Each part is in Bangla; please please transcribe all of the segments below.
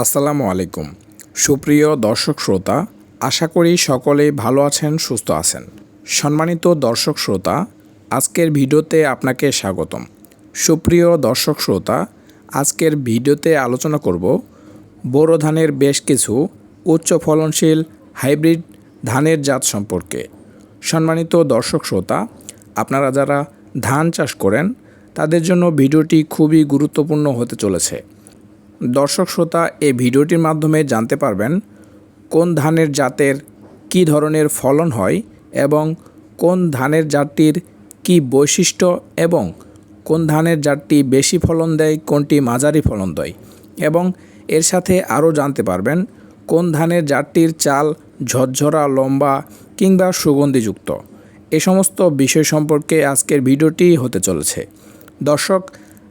আসসালামু আলাইকুম। সুপ্রিয় দর্শক শ্রোতা, আশা করি সকলেই ভালো আছেন, সুস্থ আছেন। সম্মানিত দর্শক শ্রোতা, আজকের ভিডিওতে আপনাকে স্বাগতম। সুপ্রিয় দর্শক শ্রোতা, আজকের ভিডিওতে আলোচনা করব বোরো ধানের বেশ কিছু উচ্চ ফলনশীল হাইব্রিড ধানের জাত সম্পর্কে। সম্মানিত দর্শক শ্রোতা, আপনারা যারা ধান চাষ করেন, তাদের জন্য ভিডিওটি খুবই গুরুত্বপূর্ণ হতে চলেছে। দর্শক শ্রোতা, এই ভিডিওটির মাধ্যমে জানতে পারবেন কোন ধানের জাতের কী ধরনের ফলন হয় এবং কোন ধানের জাতটির কী বৈশিষ্ট্য এবং কোন ধানের জাতটি বেশি ফলন দেয়, কোনটি মাঝারি ফলন দেয় এবং এর সাথে আরও জানতে পারবেন কোন ধানের জাতটির চাল ঝরঝরা, লম্বা কিংবা সুগন্ধিযুক্ত। এ সমস্ত বিষয় সম্পর্কে আজকের ভিডিওটি হতে চলেছে। দর্শক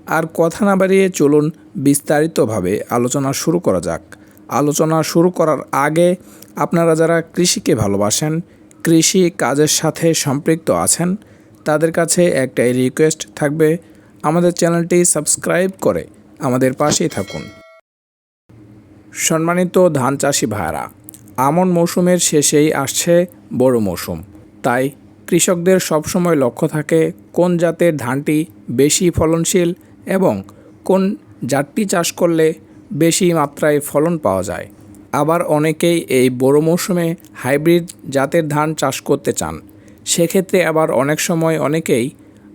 আর কথা না বাড়িয়ে চলুন বিস্তারিতভাবে আলোচনা শুরু করা যাক। আলোচনা শুরু করার আগে আপনারা যারা কৃষিকে ভালোবাসেন, কৃষি কাজের সাথে সম্পৃক্ত আছেন, তাদের কাছে একটাই রিকোয়েস্ট থাকবে, আমাদের চ্যানেলটি সাবস্ক্রাইব করে আমাদের পাশেই থাকুন। সম্মানিত ধান চাষি ভাইরা আমন মৌসুমের শেষেই আসছে বড় মৌসুম। তাই কৃষকদের সবসময় লক্ষ্য থাকে কোন জাতের ধানটি বেশি ফলনশীল এবং কোন জাতটি চাষ করলে বেশি মাত্রায় ফলন পাওয়া যায়। আবার অনেকেই এই বড় মৌসুমে হাইব্রিড জাতের ধান চাষ করতে চান। সেক্ষেত্রে আবার অনেক সময় অনেকেই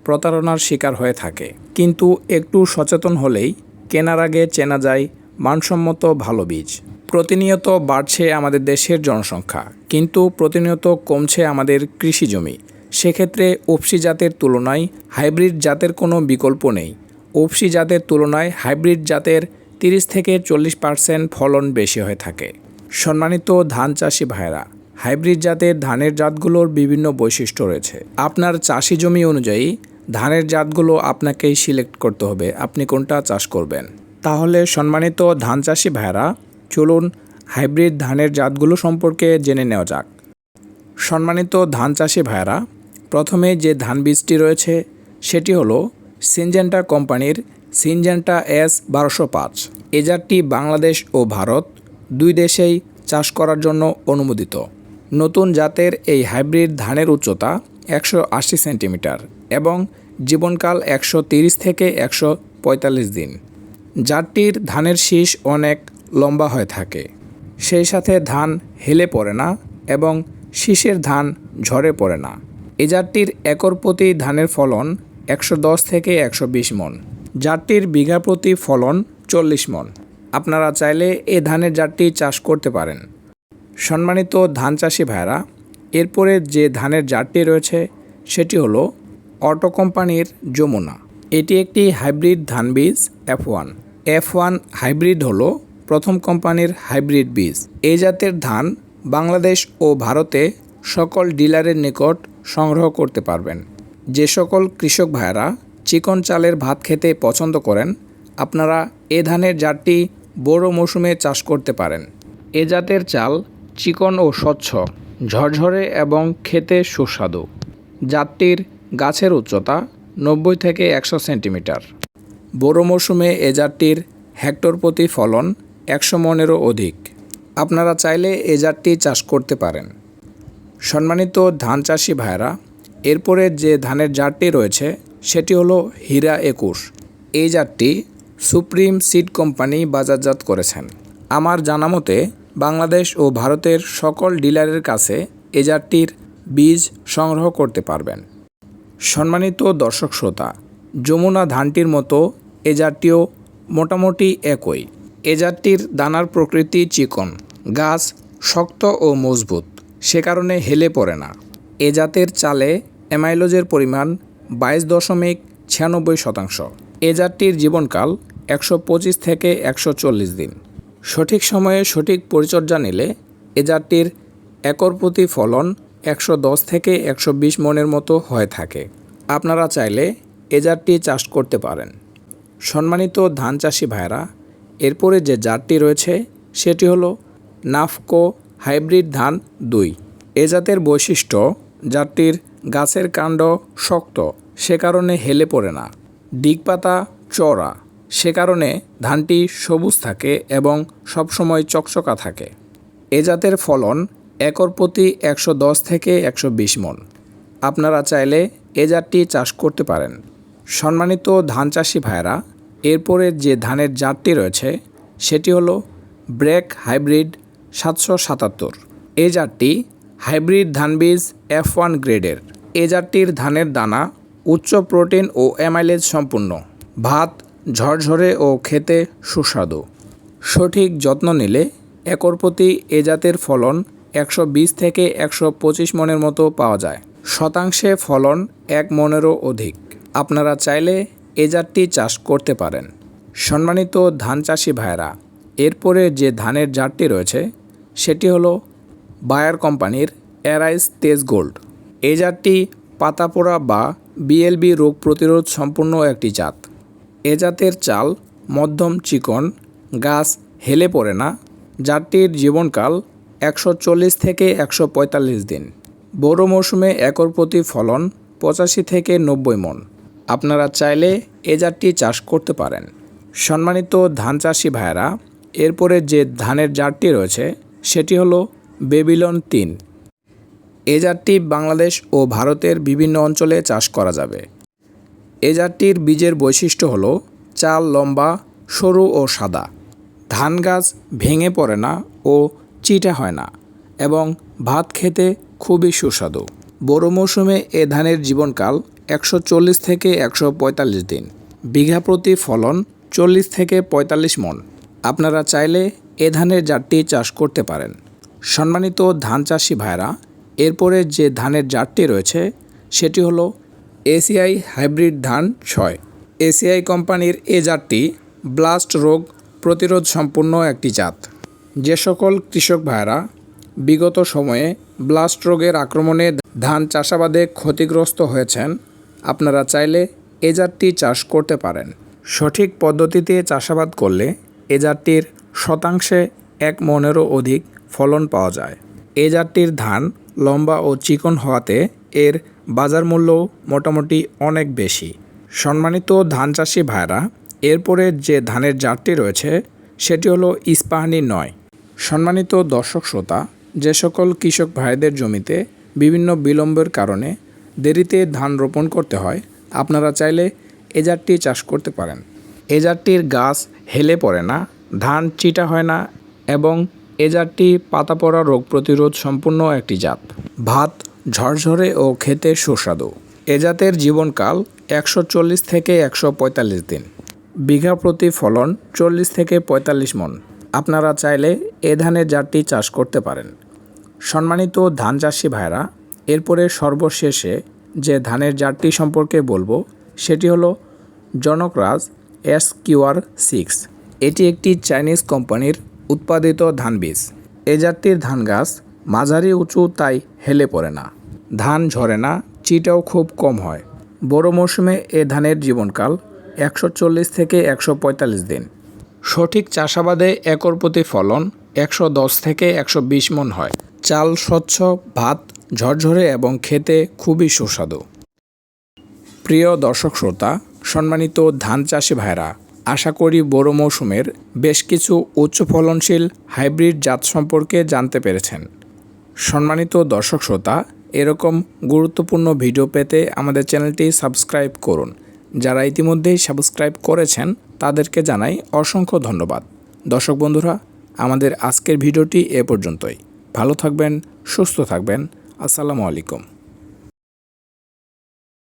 প্রতারণার শিকার হয়ে থাকে। কিন্তু একটু সচেতন হলেই কেনার আগে চেনা যায় মানসম্মত ভালো বীজ। প্রতিনিয়ত বাড়ছে আমাদের দেশের জনসংখ্যা, কিন্তু প্রতিনিয়ত কমছে আমাদের কৃষি জমি। সেক্ষেত্রে উপসি জাতের তুলনায় হাইব্রিড জাতের কোনো বিকল্প নেই। উপসি জাতের তুলনায় হাইব্রিড জাতের তিরিশ থেকে চল্লিশ পার্সেন্ট ফলন বেশি হয়ে থাকে। সম্মানিত ধান চাষি ভাইরা হাইব্রিড জাতের ধানের জাতগুলোর বিভিন্ন বৈশিষ্ট্য রয়েছে। আপনার চাষি জমি অনুযায়ী ধানের জাতগুলো আপনাকেই সিলেক্ট করতে হবে, আপনি কোনটা চাষ করবেন। তাহলে সম্মানিত ধান চাষি ভাইরা চলুন হাইব্রিড ধানের জাতগুলো সম্পর্কে জেনে নেওয়া যাক। সম্মানিত ধান চাষি ভাইরা প্রথমে যে ধান বীজটি রয়েছে, সেটি হলো সিনজেন্টা কোম্পানির সিনজেন্টা এস বারোশো পাঁচ। এ জাতটি বাংলাদেশ ও ভারত দুই দেশেই চাষ করার জন্য অনুমোদিত। নতুন জাতের এই হাইব্রিড ধানের উচ্চতা একশো আশি সেন্টিমিটার এবং জীবনকাল একশো তিরিশ থেকে একশো পঁয়তাল্লিশ দিন। জাতটির ধানের শীষ অনেক লম্বা হয়ে থাকে। সেই সাথে ধান হেলে পড়ে না এবং শীষের ধান ঝরে পড়ে না। এ জাতটির একর প্রতি ধানের ফলন একশো দশ থেকে একশো বিশ মন। জাতটির বিঘা প্রতি ফলন চল্লিশ মন। আপনারা চাইলে এ ধানের জাতটি চাষ করতে পারেন। সম্মানিত ধান চাষি ভাইরা এরপরে যে ধানের জাতটি রয়েছে, সেটি হলো অটো কোম্পানির যমুনা। এটি একটি হাইব্রিড ধান বীজ F one F one hybrid হলো প্রথম কোম্পানির হাইব্রিড বীজ। এই জাতের ধান বাংলাদেশ ও ভারতে সকল ডিলারের নিকট সংগ্রহ করতে পারবেন। যে সকল কৃষক ভাইয়েরা চিকন চালের ভাত খেতে পছন্দ করেন, আপনারা এ ধানের জাতটি বড় মৌসুমে চাষ করতে পারেন। এ জাতের চাল চিকন ও স্বচ্ছ, ঝরঝরে এবং খেতে সুস্বাদু। জাতটির গাছের উচ্চতা নব্বই থেকে একশো সেন্টিমিটার। বড় মৌসুমে এ জাতটির হেক্টর প্রতি ফলন একশো মনেরও অধিক। আপনারা চাইলে এ জাতটি চাষ করতে পারেন। সম্মানিত ধান চাষি ভাইরা এরপরে যে ধানের জাতটি রয়েছে, সেটি হলো হীরা একুশ। এই জাতটি সুপ্রিম সিড কোম্পানি বাজারজাত করেছেন। আমার জানা মতে, বাংলাদেশ ও ভারতের সকল ডিলারের কাছে এ জাতটির বীজ সংগ্রহ করতে পারবেন। সম্মানিত দর্শক শ্রোতা, যমুনা ধানটির মতো এ জাতটিও মোটামুটি একই। এ জাতটির দানার প্রকৃতি চিকন, গাছ শক্ত ও মজবুত, সে কারণে হেলে পড়ে না। এ জাতের চালে অ্যামাইলোজের পরিমাণ বাইশ দশমিক ছিয়ানব্বই শতাংশ। এ জাতটির জীবনকাল একশো পঁচিশ থেকে একশো চল্লিশ দিন। সঠিক সময়ে সঠিক পরিচর্যা নিলে এ জাতটির একর প্রতি ফলন একশো দশ থেকে একশো বিশ মনের মতো হয়ে থাকে। আপনারা চাইলে এ জাতটি চাষ করতে পারেন। সম্মানিত ধান চাষি ভাইরা এরপরে যে জাতটি রয়েছে সেটি হলো নাফকো হাইব্রিড ধান দুই। এ জাতের বৈশিষ্ট্য জাতটির গাছের কাণ্ড শক্ত, সে কারণে হেলে পড়ে না। ডিগপাতা চড়া সে কারণে ধানটি সবুজ থাকে এবং সবসময় চকচকা থাকে। এ জাতের ফলন একর প্রতি একশো দশ থেকে একশো বিশ মন। আপনারা চাইলে এ জাতটি চাষ করতে পারেন। সম্মানিত ধান চাষি ভাইরা এরপরে যে ধানের জাতটি রয়েছে, সেটি হলো ব্রেক হাইব্রিড সাতশো সাতাত্তর। এই জাতটি হাইব্রিড ধান বীজ এফ ওয়ান গ্রেডের। এ জাতটির ধানের দানা উচ্চ প্রোটিন ও অ্যামাইলেজ সম্পূর্ণ। ভাত ঝরঝরে ও খেতে সুস্বাদু। সঠিক যত্ন নিলে একর প্রতি এ জাতের ফলন একশো বিশ থেকে একশো পঁচিশ মনের মতো পাওয়া যায়। শতাংশে ফলন এক মনেরও অধিক। আপনারা চাইলে এ জাতটি চাষ করতে পারেন। সম্মানিত ধান চাষি ভাইরা এরপরে যে ধানের জাতটি রয়েছে, সেটি হলো বায়ার কোম্পানির এরাইস তেজ গোল্ড। এই জাতটি পাতাপোড়া বা বিএলবি রোগ প্রতিরোধ সম্পূর্ণ একটি জাত। এ জাতের চাল মধ্যম চিকন, গাছ হেলে পড়ে না। জাতটির জীবনকাল একশো চল্লিশ থেকে একশো পঁয়তাল্লিশ দিন। বড় মৌসুমে একর প্রতি ফলন পঁচাশি থেকে নব্বই মন। আপনারা চাইলে এ জাতটি চাষ করতে পারেন। সম্মানিত ধান চাষি ভাইয়েরা, এরপরে যে ধানের জাতটি রয়েছে, সেটি হলো বেবিলন তিন। এ জাতটি বাংলাদেশ ও ভারতের বিভিন্ন অঞ্চলে চাষ করা যাবে। এ জাতটির বীজের বৈশিষ্ট্য হলো, চাল লম্বা, সরু ও সাদা। ধান গাছ ভেঙে পড়ে না ও চিটা হয় না এবং ভাত খেতে খুবই সুস্বাদু। বড় মৌসুমে এ ধানের জীবনকাল একশো চল্লিশ থেকে একশো পঁয়তাল্লিশ দিন। বিঘা প্রতি ফলন চল্লিশ থেকে পঁয়তাল্লিশ মন। আপনারা চাইলে এ ধানের জাতটি চাষ করতে পারেন। সম্মানিত ধান চাষি ভাইরা এরপরে যে ধানের জাতটি রয়েছে, সেটি হলো এসিআই হাইব্রিড ধান ছয়। এসিআই কোম্পানির এ জাতটি ব্লাস্ট রোগ প্রতিরোধ সম্পন্ন একটি জাত। যে সকল কৃষক ভাইরা বিগত সময়ে ব্লাস্ট রোগের আক্রমণে ধান চাষাবাদে ক্ষতিগ্রস্ত হয়েছেন, আপনারা চাইলে এ জাতটি চাষ করতে পারেন। সঠিক পদ্ধতিতে চাষাবাদ করলে এ জাতটির শতাংশে এক মনেরও অধিক ফলন পাওয়া যায়। এ জাতটির ধান লম্বা ও চিকন হওয়াতে এর বাজার মূল্যও মোটামুটি অনেক বেশি। সম্মানিত ধান চাষি ভাইরা এরপরে যে ধানের জাতটি রয়েছে, সেটি হলো ইস্পাহানি নয়। সম্মানিত দর্শক শ্রোতা, যে সকল কৃষক ভাইদের জমিতে বিভিন্ন বিলম্বের কারণে দেরিতে ধান রোপণ করতে হয়, আপনারা চাইলে এ জাতটি চাষ করতে পারেন। এ জাতটির গাছ হেলে পড়ে না, ধান চিটা হয় না এবং এ জাতটি পাতা পড়া রোগ প্রতিরোধ সম্পূর্ণ একটি জাত। ভাত, ঝরঝরে ও খেতে সুস্বাদু। এ জাতের জীবনকাল একশো চল্লিশ থেকে একশো পঁয়তাল্লিশ দিন। বিঘা প্রতি ফলন চল্লিশ থেকে পঁয়তাল্লিশ মন। আপনারা চাইলে এ ধানের জাতটি চাষ করতে পারেন। সম্মানিত ধান চাষি ভাইরা এরপরে সর্বশেষে যে ধানের জাতটি সম্পর্কে বলব, সেটি হলো জনকরাজ এস কিউআর সিক্স। এটি একটি চাইনিজ কোম্পানির উৎপাদিত ধান বীজ এ জাতটির ধান গাছ মাঝারি উঁচু, তাই হেলে পড়ে না। ধান ঝরে না, চিটাও খুব কম হয়। বড় মৌসুমে এ ধানের জীবনকাল একশো চল্লিশ থেকে একশো পঁয়তাল্লিশ দিন। সঠিক চাষাবাদে একর প্রতি ফলন একশো দশ থেকে একশো বিশ মন হয়। চাল স্বচ্ছ, ভাত ঝরঝরে এবং খেতে খুবই সুস্বাদু। প্রিয় দর্শক শ্রোতা সম্মানিত ধান চাষি ভাইরা আশা করি বড় মৌসুমের বেশ কিছু উচ্চ ফলনশীল হাইব্রিড জাত সম্পর্কে জানতে পেরেছেন। সম্মানিত দর্শক শ্রোতা, এরকম গুরুত্বপূর্ণ ভিডিও পেতে আমাদের চ্যানেলটি সাবস্ক্রাইব করুন। যারা ইতিমধ্যেই সাবস্ক্রাইব করেছেন, তাদেরকে জানাই অসংখ্য ধন্যবাদ। দর্শক বন্ধুরা, আমাদের আজকের ভিডিওটি এ পর্যন্তই। ভালো থাকবেন, সুস্থ থাকবেন। আসসালামু আলাইকুম।